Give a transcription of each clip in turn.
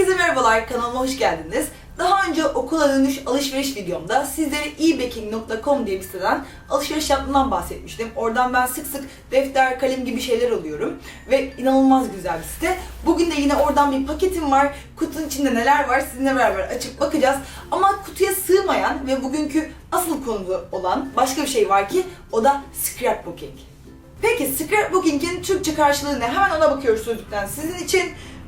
Herkese merhabalar, kanalıma hoş geldiniz. Daha önce okula dönüş alışveriş videomda sizlere ebaking.com diye bir siteden alışveriş yaptığımdan bahsetmiştim. Oradan ben sık sık defter, kalem gibi şeyler alıyorum ve inanılmaz güzel bir site. Bugün de yine oradan bir paketim var. Kutunun içinde neler var sizinle beraber açıp bakacağız. Ama kutuya sığmayan ve bugünkü asıl konu olan başka bir şey var ki o da scrapbooking. Peki scrapbooking'in Türkçe karşılığı ne? Hemen ona bakıyoruz sözlükten sizin için.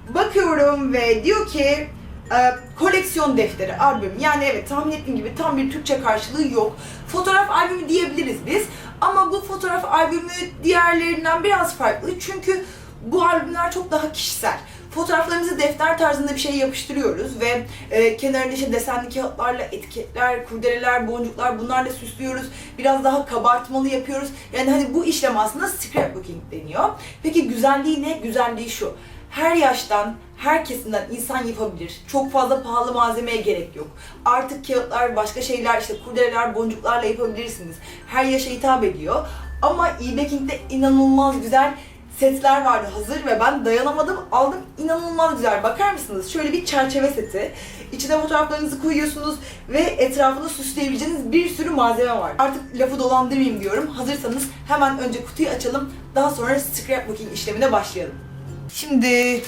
Bakıyorum ve diyor ki e, koleksiyon defteri, albüm. Yani evet tahmin ettiğim gibi tam bir Türkçe karşılığı yok. Fotoğraf albümü diyebiliriz biz. Ama bu fotoğraf albümü diğerlerinden biraz farklı. Çünkü bu albümler çok daha kişisel. Fotoğraflarımızı defter tarzında bir şey yapıştırıyoruz ve e, kenarında işte desenli kağıtlarla etiketler, kurdeleler, boncuklar bunlarla süslüyoruz. Biraz daha kabartmalı yapıyoruz. Yani hani bu işlem aslında scrapbooking deniyor. Peki güzelliği ne? Güzelliği şu. Her yaştan, her kesimden insan yapabilir. Çok fazla pahalı malzemeye gerek yok. Artık kağıtlar, başka şeyler, işte kurdeleler, boncuklarla yapabilirsiniz. Her yaşa hitap ediyor. Ama e-baking'de inanılmaz güzel setler vardı hazır ve ben dayanamadım aldım inanılmaz güzel bakar mısınız şöyle bir çerçeve seti içine fotoğraflarınızı koyuyorsunuz ve etrafını süsleyebileceğiniz bir sürü malzeme var artık lafı dolandırmayayım diyorum hazırsanız hemen önce kutuyu açalım daha sonra scrapbooking işlemine başlayalım şimdi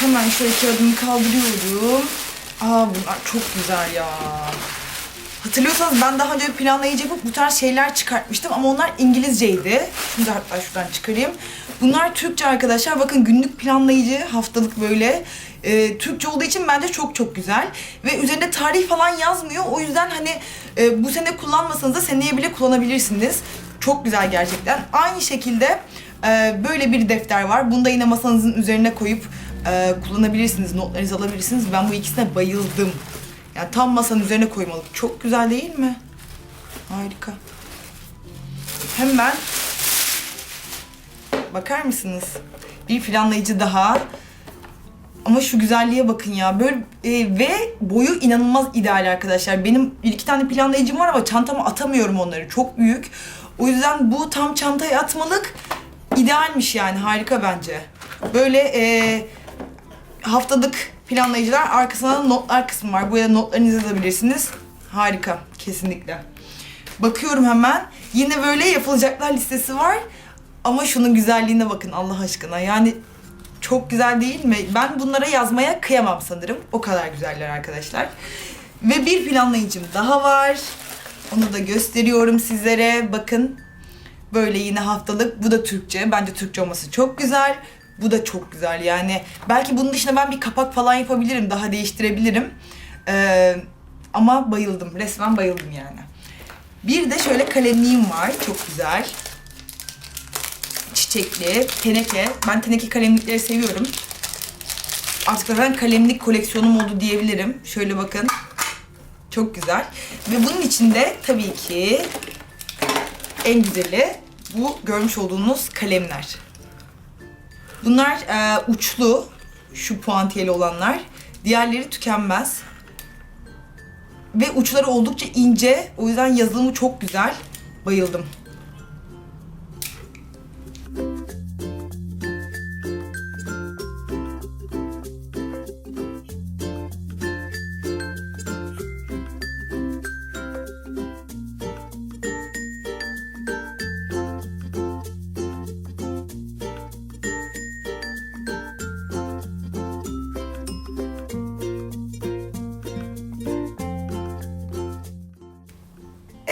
hemen şöyle kağıdımı kaldırıyorum aa bunlar çok güzel ya Hatırlıyorsanız ben daha önce planlayıcı yapıp bu tarz şeyler çıkartmıştım ama onlar İngilizceydi. Da hatta şuradan çıkarayım. Bunlar Türkçe arkadaşlar. Bakın günlük planlayıcı haftalık böyle. e, Türkçe olduğu için bence çok çok güzel. Ve üzerinde tarih falan yazmıyor. O yüzden hani e, bu sene kullanmasanız da seneye bile kullanabilirsiniz. Çok güzel gerçekten. Aynı şekilde e, böyle bir defter var. Bunu da yine masanızın üzerine koyup e, kullanabilirsiniz. Notlarınızı alabilirsiniz. Ben bu ikisine bayıldım. Yani tam masanın üzerine koymalık. Çok güzel değil mi? Harika. Hemen bakar mısınız? Bir planlayıcı daha. Ama şu güzelliğe bakın ya. Böyle e, ve boyu inanılmaz ideal arkadaşlar. Benim bir iki tane planlayıcım var ama çantama atamıyorum onları. Çok büyük. O yüzden bu tam çantaya atmalık idealmiş yani. Harika bence. Böyle e, haftalık planlayıcılar arkasında da notlar kısmı var. Buraya notlarınızı yazabilirsiniz. Harika kesinlikle. Bakıyorum hemen. Yine böyle yapılacaklar listesi var. Ama şunun güzelliğine bakın Allah aşkına. Yani çok güzel değil mi? Ben bunlara yazmaya kıyamam sanırım. O kadar güzeller arkadaşlar. Ve bir planlayıcım daha var. Onu da gösteriyorum sizlere. Bakın. Böyle yine haftalık. Bu da Türkçe. Bence Türkçe olması çok güzel. Bu da çok güzel yani. Belki bunun dışında ben bir kapak falan yapabilirim. Daha değiştirebilirim. Ee, ama bayıldım. Resmen bayıldım yani. Bir de şöyle kalemliğim var. Çok güzel. Çiçekli, teneke. Ben teneke kalemlikleri seviyorum. Artık zaten kalemlik koleksiyonum oldu diyebilirim. Şöyle bakın. Çok güzel. Ve bunun içinde tabii ki en güzeli bu görmüş olduğunuz kalemler. Bunlar e, uçlu, şu puantiyeli olanlar. Diğerleri tükenmez. Ve uçları oldukça ince. O yüzden yazılımı çok güzel. Bayıldım.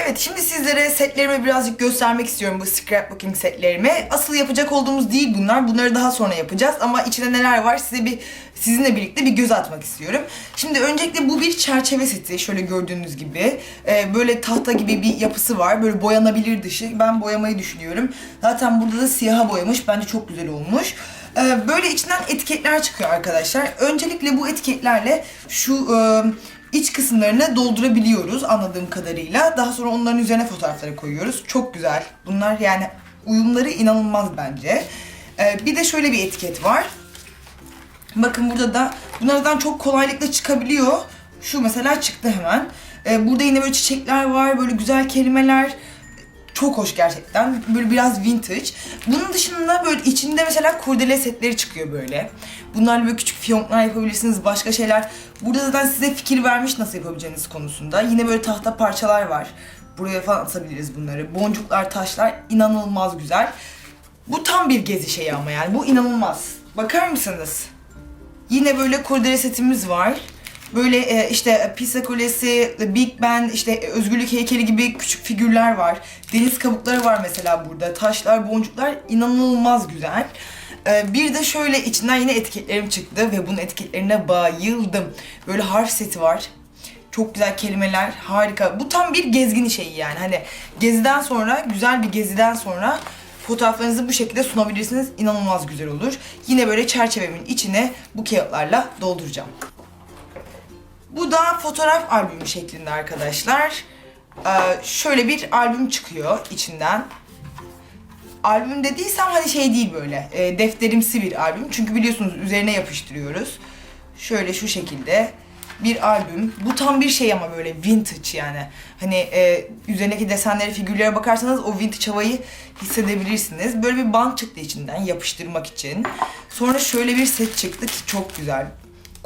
Evet şimdi sizlere setlerimi birazcık göstermek istiyorum bu scrapbooking setlerimi. Asıl yapacak olduğumuz değil bunlar. Bunları daha sonra yapacağız ama içinde neler var size bir sizinle birlikte bir göz atmak istiyorum. Şimdi öncelikle bu bir çerçeve seti şöyle gördüğünüz gibi. Ee, böyle tahta gibi bir yapısı var. Böyle boyanabilir dışı. Ben boyamayı düşünüyorum. Zaten burada da siyaha boyamış. Bence çok güzel olmuş. Ee, böyle içinden etiketler çıkıyor arkadaşlar. Öncelikle bu etiketlerle şu e, iç kısımlarını doldurabiliyoruz anladığım kadarıyla. Daha sonra onların üzerine fotoğrafları koyuyoruz. Çok güzel. Bunlar yani uyumları inanılmaz bence. Ee, bir de şöyle bir etiket var. Bakın burada da bunlardan çok kolaylıkla çıkabiliyor. Şu mesela çıktı hemen. Ee, burada yine böyle çiçekler var, böyle güzel kelimeler. Çok hoş gerçekten. Böyle biraz vintage. Bunun dışında böyle içinde mesela kurdele setleri çıkıyor böyle. Bunlarla böyle küçük fiyonklar yapabilirsiniz, başka şeyler. Burada zaten size fikir vermiş nasıl yapabileceğiniz konusunda. Yine böyle tahta parçalar var. Buraya falan atabiliriz bunları. Boncuklar, taşlar inanılmaz güzel. Bu tam bir gezi şeyi ama yani. Bu inanılmaz. Bakar mısınız? Yine böyle kurdele setimiz var. Böyle e, işte Pisa Kulesi, Big Ben, işte Özgürlük heykeli gibi küçük figürler var. Deniz kabukları var mesela burada. Taşlar, boncuklar inanılmaz güzel. E, bir de şöyle içinden yine etiketlerim çıktı ve bunun etiketlerine bayıldım. Böyle harf seti var. Çok güzel kelimeler, harika. Bu tam bir gezgin şeyi yani. Hani geziden sonra, güzel bir geziden sonra fotoğraflarınızı bu şekilde sunabilirsiniz. İnanılmaz güzel olur. Yine böyle çerçevemin içine bu kağıtlarla dolduracağım. Bu da fotoğraf albümü şeklinde arkadaşlar. Ee, şöyle bir albüm çıkıyor içinden. Albüm dediysem hani şey değil böyle e, defterimsi bir albüm. Çünkü biliyorsunuz üzerine yapıştırıyoruz. Şöyle şu şekilde bir albüm. Bu tam bir şey ama böyle vintage yani. Hani e, üzerindeki desenlere, figürlere bakarsanız o vintage havayı hissedebilirsiniz. Böyle bir bant çıktı içinden yapıştırmak için. Sonra şöyle bir set çıktı ki çok güzel.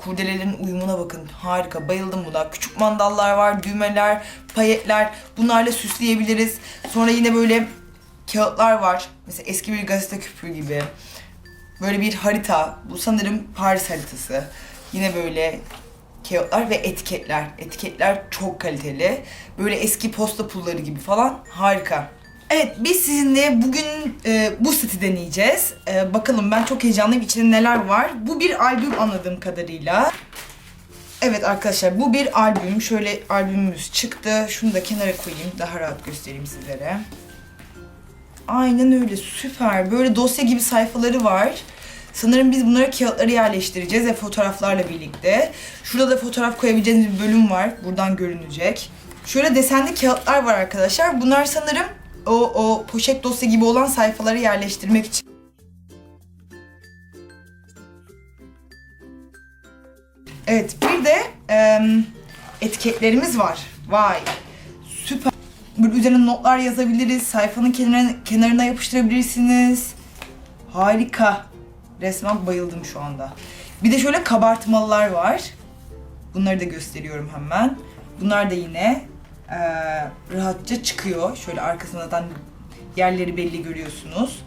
Kurdelelerin uyumuna bakın. Harika. Bayıldım buna. Küçük mandallar var, düğmeler, payetler. Bunlarla süsleyebiliriz. Sonra yine böyle kağıtlar var. Mesela eski bir gazete küpü gibi. Böyle bir harita. Bu sanırım Paris haritası. Yine böyle kağıtlar ve etiketler. Etiketler çok kaliteli. Böyle eski posta pulları gibi falan. Harika. Evet biz sizinle bugün e, bu seti deneyeceğiz. E, bakalım ben çok heyecanlıyım. İçinde neler var? Bu bir albüm anladığım kadarıyla. Evet arkadaşlar bu bir albüm. Şöyle albümümüz çıktı. Şunu da kenara koyayım. Daha rahat göstereyim sizlere. Aynen öyle süper. Böyle dosya gibi sayfaları var. Sanırım biz bunları kağıtları yerleştireceğiz ve fotoğraflarla birlikte. Şurada da fotoğraf koyabileceğiniz bir bölüm var. Buradan görünecek. Şöyle desenli kağıtlar var arkadaşlar. Bunlar sanırım o, o poşet dosya gibi olan sayfaları yerleştirmek için. Evet bir de em, etiketlerimiz var. Vay süper. Böyle üzerine notlar yazabiliriz. Sayfanın kenarına, kenarına yapıştırabilirsiniz. Harika. Resmen bayıldım şu anda. Bir de şöyle kabartmalılar var. Bunları da gösteriyorum hemen. Bunlar da yine eee, rahatça çıkıyor. Şöyle arkasında zaten yerleri belli görüyorsunuz.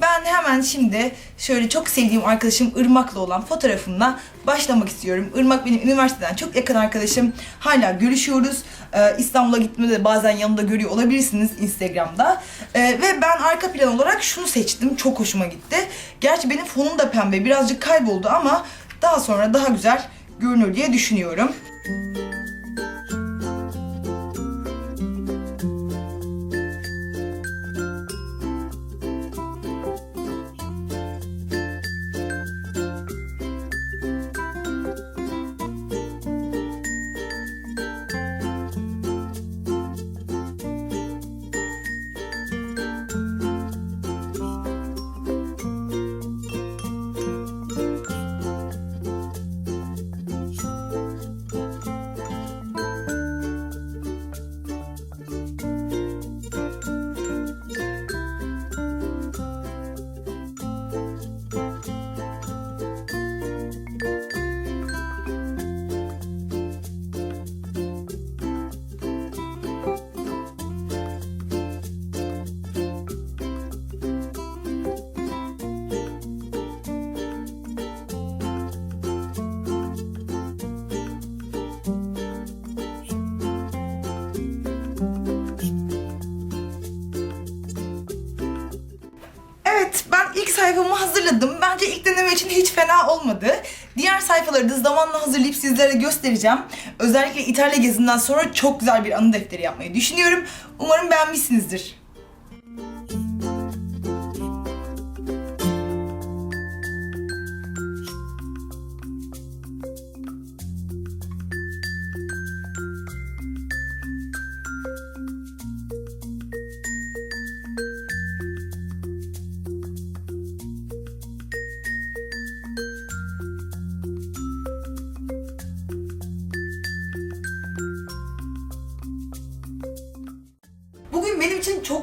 Ben hemen şimdi şöyle çok sevdiğim arkadaşım Irmak'la olan fotoğrafımla başlamak istiyorum. Irmak benim üniversiteden çok yakın arkadaşım. Hala görüşüyoruz. Ee, İstanbul'a gittiğimde de bazen yanımda görüyor olabilirsiniz Instagram'da. Ee, ve ben arka plan olarak şunu seçtim. Çok hoşuma gitti. Gerçi benim fonum da pembe. Birazcık kayboldu ama daha sonra daha güzel görünür diye düşünüyorum. Sayfamı hazırladım. Bence ilk deneme için hiç fena olmadı. Diğer sayfaları da zamanla hazırlayıp sizlere göstereceğim. Özellikle İtalya gezinden sonra çok güzel bir anı defteri yapmayı düşünüyorum. Umarım beğenmişsinizdir.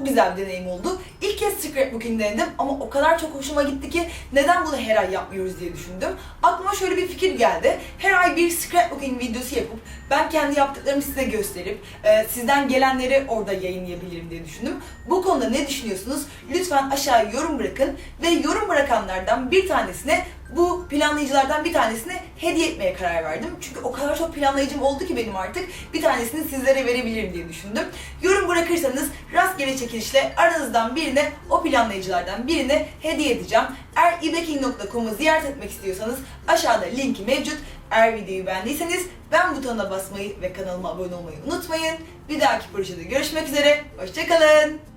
Güzel bir deneyim oldu. İlk kez scrapbooking denedim ama o kadar çok hoşuma gitti ki neden bunu her ay yapmıyoruz diye düşündüm. Aklıma şöyle bir fikir geldi. Her ay bir scrapbooking videosu yapıp ben kendi yaptıklarımı size gösterip e, sizden gelenleri orada yayınlayabilirim diye düşündüm. Bu konuda ne düşünüyorsunuz? Lütfen aşağıya yorum bırakın ve yorum bırakanlardan bir tanesine bu planlayıcılardan bir tanesine hediye etmeye karar verdim. Çünkü o kadar çok planlayıcım oldu ki benim artık bir tanesini sizlere verebilirim diye düşündüm. Yorum bırakırsanız rastgele çekilişle aranızdan birine o planlayıcılardan birine hediye edeceğim. Eğer ebaking.com'u ziyaret etmek istiyorsanız aşağıda linki mevcut. Eğer videoyu beğendiyseniz ben butonuna basmayı ve kanalıma abone olmayı unutmayın. Bir dahaki projede görüşmek üzere. Hoşçakalın.